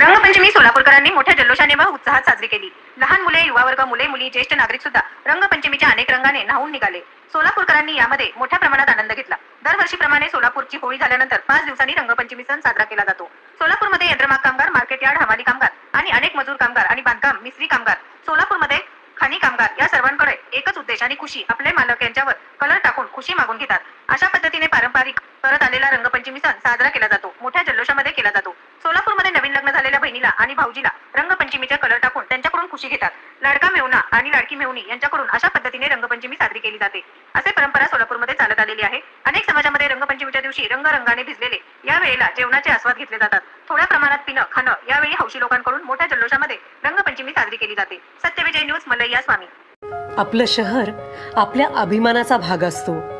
रंगपंचमी सोलापूरकरांनी मोठ्या जल्लोषाने व उत्साहात साजरी केली. लहान मुले युवा वर्ग मुले मुली ज्येष्ठ नागरिक सुद्धा रंगपंचमीच्या अनेक रंगाने न्हावून निघाले. सोलापूरकरांनी यामध्ये मोठ्या प्रमाणात आनंद घेतला. दरवर्षीप्रमाणे सोलापूरची होळी झाल्यानंतर पाच दिवसांनी रंगपंचमी सण साजरा केला जातो. सोलापूरमध्ये यंत्रमाग कामगार मार्केट यार्ड हवाली कामगार आणि अनेक मजूर कामगार आणि बांधकाम मिस्त्री कामगार सोलापूरमध्ये खाणी कामगार या सर्वांकडे एकच उद्देश आणि खुशी आपले मालक यांच्यावर कलर टाकून खुशी मागून घेतात. अशा पद्धतीने पारंपरिक करत आलेला रंगपंचमी सण साजरा केला जातो. मोठ्या जल्लोषामध्ये केला जातो. सोलापूरमध्ये नवीन लग्न झालेल्या बहिणीला आणि भाऊजीला रंगपंचमीचा कलर टाकून त्यांच्याकडून खुशी घेतात. लाडका मेवणा आणि लाडकी मेवणी यांच्याकडून अशा पद्धतीने रंगपंचमी साजरी केली जाते. असे परंपरा सोलापूरमध्ये चालत आलेली आहे. अनेक समाजामध्ये रंगपंचमीच्या दिवशी रंगरंगाने भिजलेले या वेळेला जेवणाचे आस्वाद घेतले जातात. थोड्या प्रमाणात पिणं खाणं यावेळी हौशी लोकांकडून मोठ्या जल्लोषामध्ये रंगपंचमी साजरी केली जाते. सत्यविजय न्यूज मलैया स्वामी. आपलं शहर आपल्या अभिमानाचा भाग असतो.